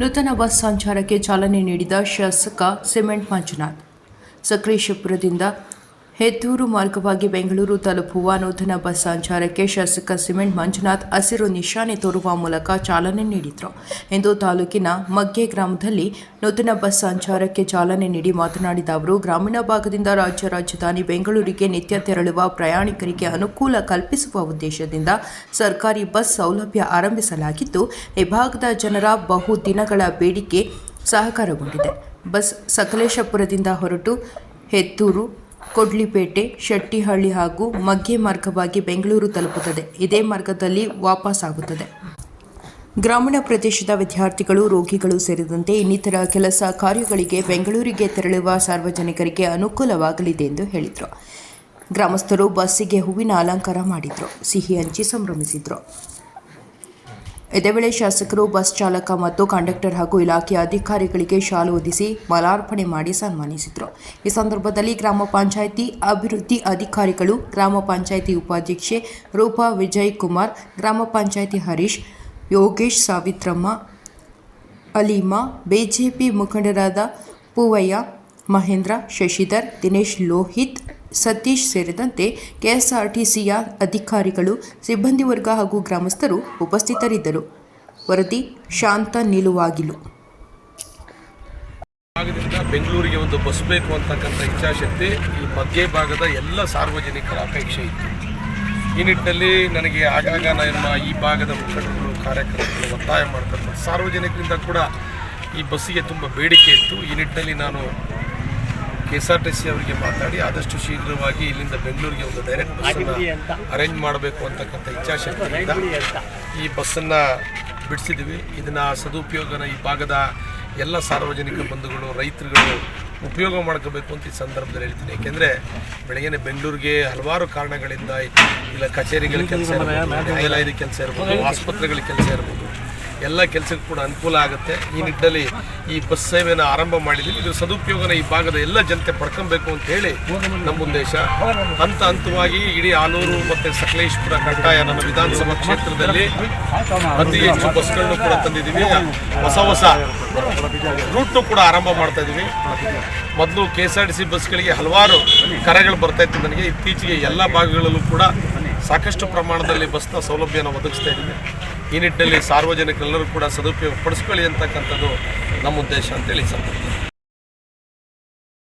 ನೂತನ ಬಸ್ ಸಂಚಾರಕ್ಕೆ ಚಾಲನೆ ನೀಡಿದ ಶಾಸಕ ಸಿಮೆಂಟ್ ಮಂಜುನಾಥ್. ಸಕಲೇಶಪುರದಿಂದ ಹೆತ್ತೂರು ಮಾರ್ಗವಾಗಿ ಬೆಂಗಳೂರು ತಲುಪುವ ನೂತನ ಬಸ್ ಸಂಚಾರಕ್ಕೆ ಶಾಸಕ ಸಿಮೆಂಟ್ ಮಂಜುನಾಥ್ ಹಸಿರು ನಿಶಾನೆ ತೋರುವ ಮೂಲಕ ಚಾಲನೆ ನೀಡಿದರು. ಎಂದು ತಾಲೂಕಿನ ಮಗ್ಗೆ ಗ್ರಾಮದಲ್ಲಿ ನೂತನ ಬಸ್ ಸಂಚಾರಕ್ಕೆ ಚಾಲನೆ ನೀಡಿ ಮಾತನಾಡಿದ ಅವರು, ಗ್ರಾಮೀಣ ಭಾಗದಿಂದ ರಾಜ್ಯ ರಾಜಧಾನಿ ಬೆಂಗಳೂರಿಗೆ ನಿತ್ಯ ತೆರಳುವ ಪ್ರಯಾಣಿಕರಿಗೆ ಅನುಕೂಲ ಕಲ್ಪಿಸುವ ಉದ್ದೇಶದಿಂದ ಸರ್ಕಾರಿ ಬಸ್ ಸೌಲಭ್ಯ ಆರಂಭಿಸಲಾಗಿದ್ದು, ಈ ಭಾಗದ ಜನರ ಬಹು ದಿನಗಳ ಬೇಡಿಕೆ ಸಹಕಾರಗೊಂಡಿದೆ. ಬಸ್ ಸಕಲೇಶಪುರದಿಂದ ಹೊರಟು ಹೆತ್ತೂರು ಕೊಡ್ಲಿಪೇಟೆ, ಶೆಟ್ಟಿಹಳ್ಳಿ ಹಾಗೂ ಮಗ್ಗೆ ಮಾರ್ಗವಾಗಿ ಬೆಂಗಳೂರು ತಲುಪುತ್ತದೆ. ಇದೇ ಮಾರ್ಗದಲ್ಲಿ ವಾಪಸ್ಸಾಗುತ್ತದೆ ಗ್ರಾಮೀಣ ಪ್ರದೇಶದ ವಿದ್ಯಾರ್ಥಿಗಳು, ರೋಗಿಗಳು ಸೇರಿದಂತೆ ಇನ್ನಿತರ ಕೆಲಸ ಕಾರ್ಯಗಳಿಗೆ ಬೆಂಗಳೂರಿಗೆ ತೆರಳುವ ಸಾರ್ವಜನಿಕರಿಗೆ ಅನುಕೂಲವಾಗಲಿದೆ ಎಂದು ಹೇಳಿದರು. ಗ್ರಾಮಸ್ಥರು ಬಸ್ಸಿಗೆ ಹೂವಿನ ಅಲಂಕಾರ ಮಾಡಿದರು. ಸಿಹಿ ಹಂಚಿ ಸಂಭ್ರಮಿಸಿದರು. ಇದೇ ವೇಳೆ ಶಾಸಕರು, ಬಸ್ ಚಾಲಕ ಮತ್ತು ಕಂಡಕ್ಟರ್ ಹಾಗೂ ಇಲಾಖೆಯ ಅಧಿಕಾರಿಗಳಿಗೆ ಶಾಲು ಹೊದಿಸಿ ಮಾಲಾರ್ಪಣೆ ಮಾಡಿ ಸನ್ಮಾನಿಸಿದರು. ಈ ಸಂದರ್ಭದಲ್ಲಿ ಗ್ರಾಮ ಪಂಚಾಯಿತಿ ಅಭಿವೃದ್ಧಿ ಅಧಿಕಾರಿಗಳು, ಗ್ರಾಮ ಪಂಚಾಯಿತಿ ಉಪಾಧ್ಯಕ್ಷೆ ರೂಪಾ ವಿಜಯ್ ಕುಮಾರ್ ಗ್ರಾಮ ಪಂಚಾಯಿತಿ ಹರೀಶ್, ಯೋಗೇಶ್ ಸಾವಿತ್ರಮ್ಮ, ಅಲೀಮಾ, ಬಿಜೆಪಿ ಮುಖಂಡರಾದ ಪೂವಯ್ಯ, ಮಹೇಂದ್ರ, ಶಶಿಧರ್, ದಿನೇಶ್ ಲೋಹಿತ್ ಸತೀಶ್ ಸೇರಿದಂತೆ ಕೆಎಸ್ಆರ್ಟಿಸಿಯ ಅಧಿಕಾರಿಗಳು, ಸಿಬ್ಬಂದಿ ವರ್ಗ ಹಾಗೂ ಗ್ರಾಮಸ್ಥರು ಉಪಸ್ಥಿತರಿದ್ದರು. ವರದಿ ಶಾಂತ ನಿಲುವಾಗಿಲು ಭಾಗದಿಂದ ಬೆಂಗಳೂರಿಗೆ ಒಂದು ಬಸ್ ಬೇಕು ಅಂತಕ್ಕಂಥ ಇಚ್ಛಾಶಕ್ತಿ ಈ ಮಧ್ಯ ಭಾಗದ ಎಲ್ಲ ಸಾರ್ವಜನಿಕರ ಅಪೇಕ್ಷೆ ಇತ್ತು. ಈ ನಿಟ್ಟಿನಲ್ಲಿ ನನಗೆ ಆಗಾಗ ನಮ್ಮ ಈ ಭಾಗದ ಮುಖಂಡರು ಕಾರ್ಯಕರ್ತರು ಒತ್ತಾಯ ಮಾಡ್ತಾರೆ ಸಾರ್ವಜನಿಕರಿಂದ ಕೂಡ ಈ ಬಸ್ಸಿಗೆ ತುಂಬ ಬೇಡಿಕೆ ಇತ್ತು. ಈ ನಿಟ್ಟಿನಲ್ಲಿ ನಾನು K S R T C ಅವರಿಗೆ ಮಾತಾಡಿ ಆದಷ್ಟು ಶೀಘ್ರವಾಗಿ ಇಲ್ಲಿಂದ ಬೆಂಗಳೂರಿಗೆ ಒಂದು ಡೈರೆಕ್ಟ್ ಬಸ್ಸನ್ನು ಅರೇಂಜ್ ಮಾಡಬೇಕು ಅಂತಕ್ಕಂಥ ಇಚ್ಛಾಶಕ್ತಿಯಿಂದ ಈ ಬಸ್ಸನ್ನು ಬಿಡಿಸಿದ್ದೀವಿ ಇದನ್ನು ಸದುಪಯೋಗನ ಈ ಭಾಗದ ಎಲ್ಲ ಸಾರ್ವಜನಿಕ ಬಂಧುಗಳು ರೈತರುಗಳು ಉಪಯೋಗ ಮಾಡ್ಕೋಬೇಕು ಅಂತ ಈ ಸಂದರ್ಭದಲ್ಲಿ ಹೇಳ್ತೀನಿ. ಏಕೆಂದರೆ ಬೆಳಗ್ಗೆ ಬೆಂಗಳೂರಿಗೆ ಹಲವಾರು ಕಾರಣಗಳಿಂದ ಇಲ್ಲ ಕಚೇರಿಗಳ ಕೆಲಸ ಇರ್ಬೋದು ನ್ಯಾಯಾಲಯದ ಕೆಲಸ ಇರ್ಬೋದು ಆಸ್ಪತ್ರೆಗಳ ಕೆಲಸ ಇರ್ಬೋದು ಎಲ್ಲ ಕೆಲಸಕ್ಕೆ ಕೂಡ ಅನುಕೂಲ ಆಗುತ್ತೆ. ಈ ನಿಟ್ಟಿನಲ್ಲಿ ಈ ಬಸ್ ಸೇವೆಯನ್ನು ಆರಂಭ ಮಾಡಿದ್ದೀವಿ. ಇದರ ಸದುಪಯೋಗನ ಈ ಭಾಗದ ಎಲ್ಲ ಜನತೆ ಪಡ್ಕೊಬೇಕು ಅಂತ ಹೇಳಿ ನಮ್ಮ ಉದ್ದೇಶ. ಹಂತ ಹಂತವಾಗಿ ಇಡೀ ಆಲೂರು ಮತ್ತು ಸಕಲೇಶ್ಪುರ, ಕಡ್ಡಾಯ ನಮ್ಮ ವಿಧಾನಸಭಾ ಕ್ಷೇತ್ರದಲ್ಲಿ ಅತಿ ಹೆಚ್ಚು ಬಸ್ಗಳನ್ನು ಕೂಡ ತಂದಿದ್ದೀವಿ. ಹೊಸ ಹೊಸ ರೂಟ್ನು ಕೂಡ ಆರಂಭ ಮಾಡ್ತಾ ಇದ್ದೀವಿ. ಮೊದಲು K S R T C ಬಸ್ಗಳಿಗೆ ಹಲವಾರು ಕರೆಗಳು ಬರ್ತಾ ಇತ್ತು ನನಗೆ. ಇತ್ತೀಚೆಗೆ ಎಲ್ಲ ಭಾಗಗಳಲ್ಲೂ ಕೂಡ ಸಾಕಷ್ಟು ಪ್ರಮಾಣದಲ್ಲಿ ಬಸ್ನ ಸೌಲಭ್ಯನ ಒದಗಿಸ್ತಾ ಇದ್ದೀವಿ ಈ ನಿಟ್ಟಿನಲ್ಲಿ ಸಾರ್ವಜನಿಕರೆಲ್ಲರೂ ಕೂಡ ಸದುಪಯೋಗ ಪಡಿಸ್ಕೊಳ್ಳಿ ಅಂತಕ್ಕಂಥದ್ದು ನಮ್ಮ ಉದ್ದೇಶ ಅಂತೇಳಿ ಸಂದರ್ಭ